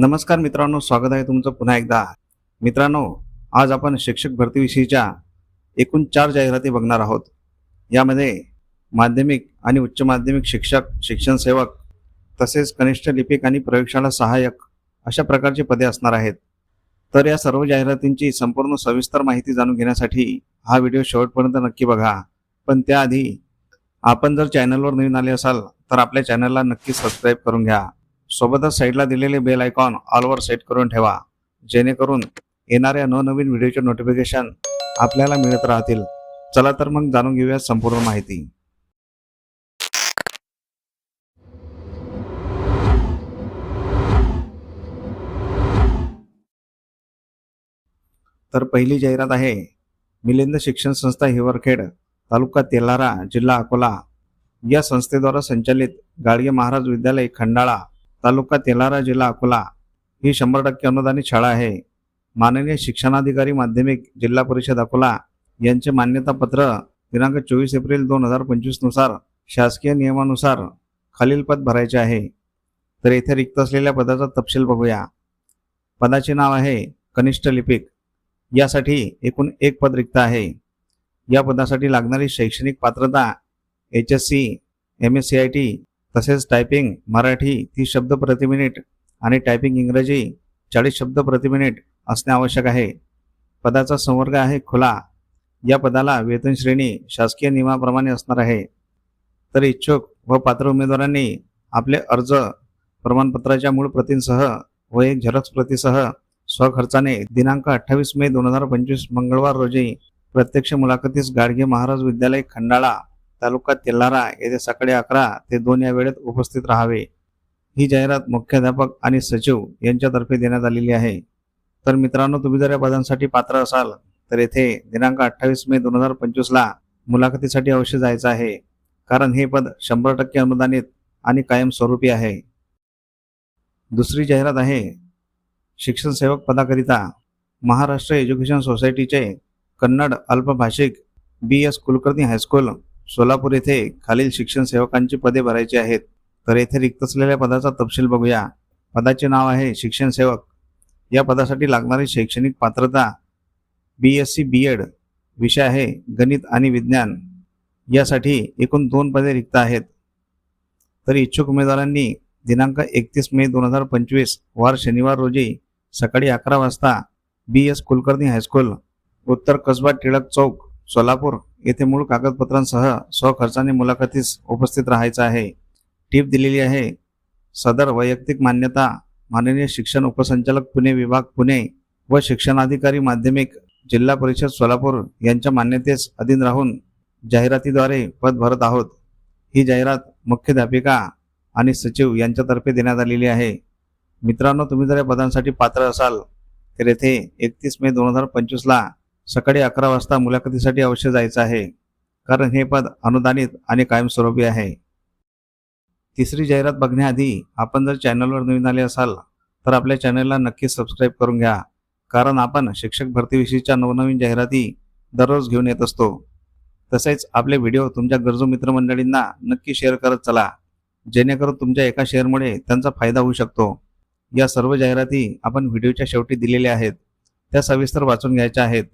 नमस्कार मित्रांनो स्वागत आहे तुमचं पुन्हा एकदा. मित्रांनो आज आपण शिक्षक भरतीविषयीच्या एकूण चार जाहिराती बघणार आहोत. यामध्ये माध्यमिक आणि उच्च माध्यमिक शिक्षक शिक्षण सेवक तसेच कनिष्ठ लिपिक आणि प्रयोगशाळा सहाय्यक अशा प्रकारची पदे असणार आहेत. तर या सर्व जाहिरातींची संपूर्ण सविस्तर माहिती जाणून घेण्यासाठी हा व्हिडिओ शेवटपर्यंत नक्की बघा. पण त्याआधी आपण जर चॅनलवर नवीन आले असाल तर आपल्या चॅनलला नक्की सबस्क्राईब करून घ्या. सोबतच साईडला दिलेले बेल आयकॉन ऑलवर सेट करून ठेवा जेणेकरून येणाऱ्या नवनवीन व्हिडिओचे नोटिफिकेशन आपल्याला मिळत राहतील. चला तर मग जाणून घेऊया संपूर्ण माहिती. तर पहिली जाहिरात आहे मिलिंद शिक्षण संस्था हिवरखेड तालुका तेलारा जिल्हा अकोला. या संस्थेद्वारा संचालित गाडगे महाराज विद्यालय खंडाळा तालुका तेलारा जिल्हा अकोला ही शंभर टक्के अनुदानित शाळा आहे. माननीय शिक्षणाधिकारी माध्यमिक जिल्हा परिषद अकोला यांचे मान्यतापत्र दिनांक चोवीस एप्रिल दोन हजार पंचवीसनुसार शासकीय नियमानुसार खालील पद भरायचे आहे. तर येथे रिक्त असलेल्या पदाचा तपशील बघूया. पदाचे नाव आहे कनिष्ठ लिपिक. यासाठी एकूण एक पद रिक्त आहे. या पदासाठी लागणारी शैक्षणिक पात्रता H S C M S C I T तसेच टायपिंग मराठी तीस शब्द प्रति मिनिट आणि टायपिंग इंग्रजी चाळीस शब्द प्रति मिनिट असणे आवश्यक आहे. पदाचा संवर्ग आहे खुला. या पदाला वेतन श्रेणी शासकीय नियमाप्रमाणे असणार आहे. तर इच्छुक व पात्र उमेदवारांनी आपले अर्ज प्रमाणपत्राच्या मूळ प्रतींसह व एक झेरॉक्स प्रतीसह स्वखर्चाने दिनांक अठ्ठावीस मे दोन हजार पंचवीस मंगळवार रोजी प्रत्यक्ष मुलाखतीस गाडगे महाराज विद्यालय खंडाळा तालुका तेल्लारा येथे सकाळी अकरा ते दोन या वेळेत उपस्थित राहावे. ही जाहिरात मुख्याध्यापक आणि सचिव यांच्यातर्फे देण्यात आलेली आहे. तर मित्रांनो तुम्ही जर या पदांसाठी पात्र असाल तर येथे दिनांक अठ्ठावीस मे दोन हजार पंचवीसला मुलाखतीसाठी अवश्य जायचं आहे. कारण हे पद शंभर टक्के अनुदानित आणि कायमस्वरूपी आहे. दुसरी जाहिरात आहे शिक्षण सेवक पदाकरिता महाराष्ट्र एज्युकेशन सोसायटीचे Kannada अल्पभाषिक B S Kulkarni high school. Solapur येथे खालील शिक्षण सेवकांची पदे भरायची आहेत. तर येथे रिक्त असलेल्या पदाचा तपशील बघूया. पदाचे नाव आहे शिक्षण सेवक. या पदासाठी लागणारी शैक्षणिक पात्रता B S C B ed विषय आहे गणित आणि विज्ञान. यासाठी एकूण दोन पदे रिक्त आहेत. तर इच्छुक उमेदवारांनी दिनांक एकतीस मे दोन हजार पंचवीस वार शनिवार रोजी सकाळी अकरा वाजता बी एस कुलकर्णी हायस्कूल उत्तर कसबा टिळक चौक सोलापूर. येथे मूळ कागदपत्रांसह स्वखर्चाने मुलाखतीस उपस्थित राहायचं आहे. टीप दिलेली आहे. सदर वैयक्तिक मान्यता माननीय शिक्षण उपसंचालक पुणे विभाग पुणे व शिक्षणाधिकारी माध्यमिक जिल्हा परिषद सोलापूर यांच्या मान्यतेस अधीन राहून जाहिरातीद्वारे पद भरत आहोत. ही जाहिरात मुख्याध्यापिका आणि सचिव यांच्यातर्फे देण्यात आलेली आहे. मित्रांनो तुम्ही जर या पदांसाठी पात्र असाल तर येथे एकतीस मे दोन हजार पंचवीसला सकाळी अकरा वाजता मुलाखतीसाठी अवश्य जायचं आहे कारण हे पद अनुदानित आणि कायमस्वरूपी आहे. तिसरी जाहिरात बघण्याआधी आपण जर चॅनलवर नवीन आले असाल तर आपल्या चॅनलला नक्की सबस्क्राईब करून घ्या कारण आपण शिक्षक भरतीविषयीच्या नवनवीन जाहिराती दररोज घेऊन येत असतो. तसेच आपले व्हिडिओ तुमच्या गरजू मित्रमंडळींना नक्की शेअर करत चला जेणेकरून तुमच्या एका शेअरमुळे त्यांचा फायदा होऊ शकतो. या सर्व जाहिराती आपण व्हिडिओच्या शेवटी दिलेल्या आहेत त्या सविस्तर वाचून घ्यायच्या आहेत.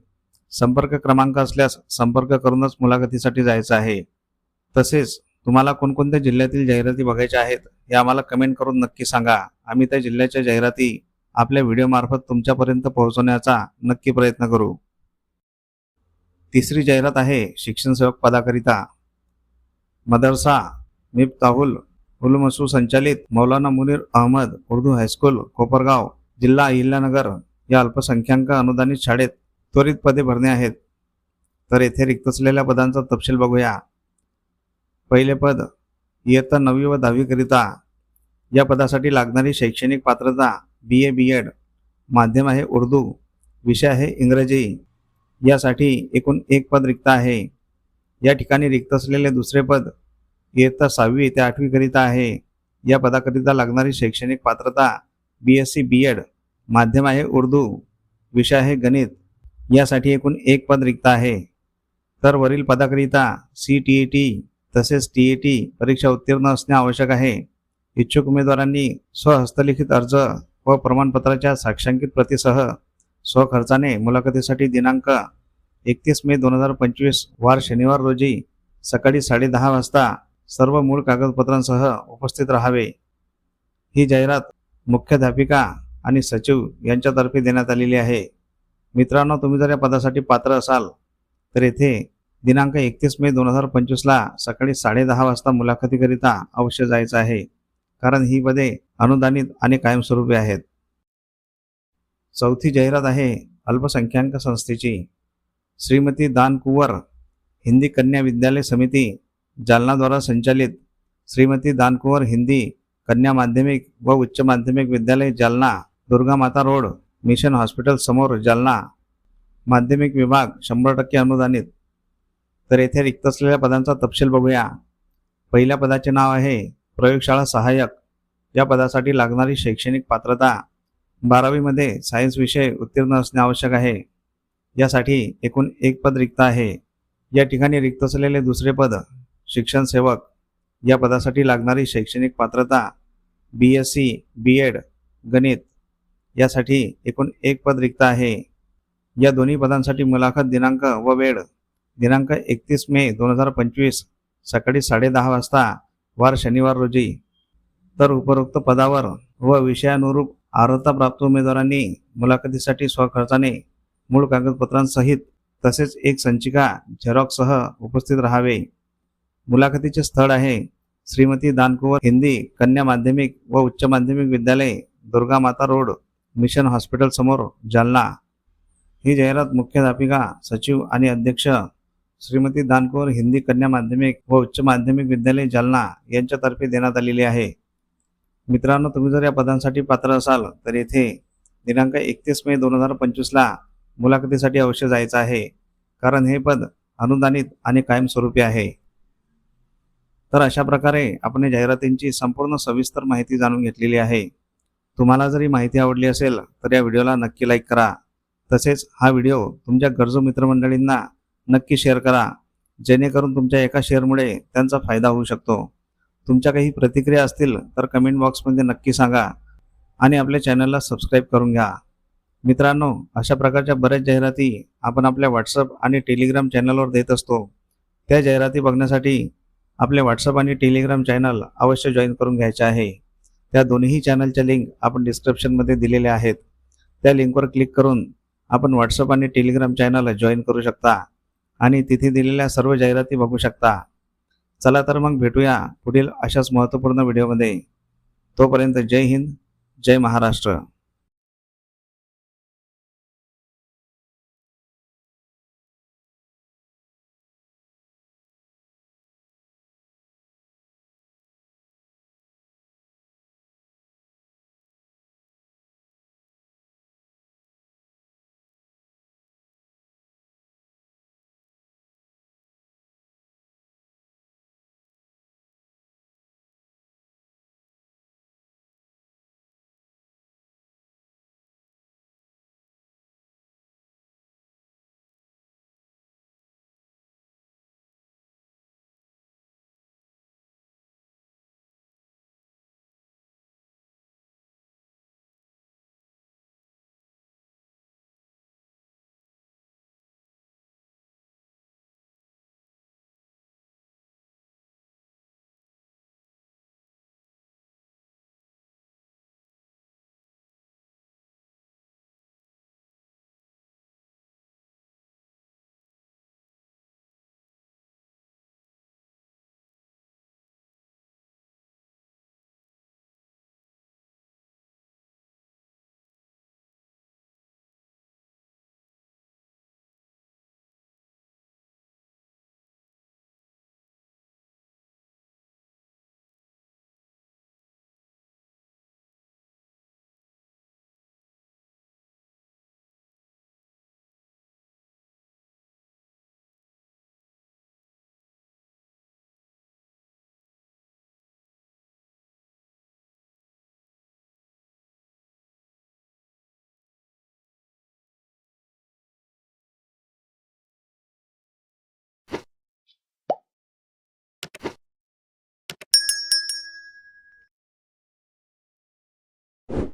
संपर्क क्रमांक असल्यास संपर्क करूनच मुलाखतीसाठी जायचं आहे. तसेच तुम्हाला कोणकोणत्या जिल्ह्यातील जाहिराती बघायच्या आहेत हे आम्हाला कमेंट करून नक्की सांगा. आम्ही त्या जिल्ह्याच्या जाहिराती आपल्या व्हिडिओमार्फत तुमच्यापर्यंत पोहोचवण्याचा नक्की प्रयत्न करू. तिसरी जाहिरात आहे शिक्षण सेवक पदाकरिता. मदरसा मिफ्ताहुल उलमसू संचालित मौलाना मुनीर अहमद उर्दू हायस्कूल कोपरगाव जिल्हा अहिल्यानगर या अल्पसंख्याक अनुदानित शाळेत त्वरित पदे भरणे आहेत. तर येथे रिक्त असलेल्या पदांचा तपशील बघूया. पहिले पद इयत्ता नववी व दहावीकरिता या पदासाठी लागणारी शैक्षणिक पात्रता बी ए बी एड माध्यम आहे उर्दू विषय आहे इंग्रजी. यासाठी एकूण एक पद रिक्त आहे. या ठिकाणी रिक्त असलेले दुसरे पद इयत्ता सहावी ते आठवीकरिता आहे. या पदाकरिता लागणारी शैक्षणिक पात्रता B S C B ed माध्यम आहे उर्दू विषय आहे गणित. यासाठी एकूण एक पद रिक्त आहे. तर वरील पदाकरिता सी टी ई टी तसेच टी ई टी परीक्षा उत्तीर्ण असणे आवश्यक आहे. इच्छुक उमेदवारांनी स्वहस्तलिखित अर्ज व प्रमाणपत्राच्या साक्षांकित प्रतीसह स्वखर्चाने मुलाखतीसाठी दिनांक एकतीस मे दोन हजार पंचवीस वार शनिवार रोजी सकाळी साडेदहा वाजता सर्व मूळ कागदपत्रांसह उपस्थित राहावे. ही जाहिरात मुख्याध्यापिका आणि सचिव यांच्यातर्फे देण्यात आलेली आहे. मित्रांनो तुम्ही जर या पदासाठी पात्र असाल तर येथे दिनांक एकतीस मे दोन हजार पंचवीसला सकाळी साडेदहा वाजता मुलाखतीकरिता अवश्य जायचं आहे. कारण ही पदे अनुदानित आणि कायमस्वरूपी आहेत. चौथी जाहिरात आहे अल्पसंख्याक संस्थेची. श्रीमती दानकुंवर हिंदी कन्या विद्यालय समिती जालनाद्वारा संचालित श्रीमती दानकुवर हिंदी कन्या माध्यमिक व उच्च माध्यमिक विद्यालय जालना दुर्गा माता रोड मिशन हॉस्पिटल समोर जालना माध्यमिक विभाग शंभर टक्के अनुदानित. तर येथे रिक्त असलेल्या पदांचा तपशील बघूया. पहिल्या पदाचे नाव आहे प्रयोगशाळा सहाय्यक. या पदासाठी लागणारी शैक्षणिक पात्रता बारावीमध्ये सायन्स विषय उत्तीर्ण असणे आवश्यक आहे. यासाठी एकूण एक पद रिक्त आहे. या ठिकाणी रिक्त असलेले दुसरे पद शिक्षण सेवक. या पदासाठी लागणारी शैक्षणिक पात्रता B S C B ed गणित यासाठी एकूण एक पद रिक्त आहे. या दोन्ही पदांसाठी मुलाखत दिनांक व वेळ दिनांक एकतीस मे दोन हजार पंचवीस सकाळी साडेदहा वाजता वार शनिवार रोजी. तर उपरोक्त पदावर व विषयानुरूप अर्हता प्राप्त उमेदवारांनी मुलाखतीसाठी स्वखर्चाने मूळ कागदपत्रांसहित तसेच एक संचिका झेरॉक्ससह उपस्थित राहावे. मुलाखतीचे स्थळ आहे श्रीमती दानकुवर हिंदी कन्या माध्यमिक व उच्च माध्यमिक विद्यालय दुर्गा माता रोड. मिशन हॉस्पिटल समोर जालना. ही जाहिरात मुख्याध्यापिका सचिव आणि अध्यक्ष श्रीमती दानकोर हिंदी कन्या माध्यमिक व उच्च माध्यमिक विद्यालय जालना यांच्यातर्फे देण्यात आलेली आहे. मित्रांनो तुम्ही जर या पदांसाठी पात्र असाल तर येथे दिनांक एकतीस मे दोन हजार पंचवीसला मुलाखतीसाठी अवश्य जायचं आहे कारण हे पद अनुदानित आणि कायमस्वरूपी आहे. तर अशा प्रकारे आपण जाहिरातींची संपूर्ण सविस्तर माहिती जाणून घेतलेली आहे. तुम्हाला जर ही माहिती आवडली असेल तर या व्हिडिओला नक्की लाईक करा. तसेच हा व्हिडिओ तुमच्या गरजू मित्रमंडळींना नक्की शेअर करा. जेणेकरून तुमच्या एका शेअरमुळे त्यांचा फायदा होऊ शकतो. तुमच्या काही प्रतिक्रिया असतील तर कमेंट बॉक्समध्ये नक्की सांगा आणि आपल्या चॅनलला सबस्क्राईब करून घ्या. मित्रांनो अशा प्रकारच्या बऱ्याच जाहिराती आपण आपल्या व्हॉट्सअप आणि टेलिग्राम चॅनलवर देत असतो. त्या जाहिराती बघण्यासाठी आपले व्हॉट्सअप आणि टेलिग्राम चॅनल अवश्य जॉईन करून घ्यायचे आहे. त्या दोन्ही चॅनलच्या लिंक आपण डिस्क्रिप्शनमध्ये दिलेल्या आहेत. त्या लिंकवर क्लिक करून आपण व्हॉट्सअप आणि टेलिग्राम चॅनल जॉईन करू शकता आणि तिथे दिलेल्या सर्व जाहिराती बघू शकता. चला तर मग भेटूया पुढील अशाच महत्त्वपूर्ण व्हिडिओमध्ये तोपर्यंत जय हिंद जय महाराष्ट्र. you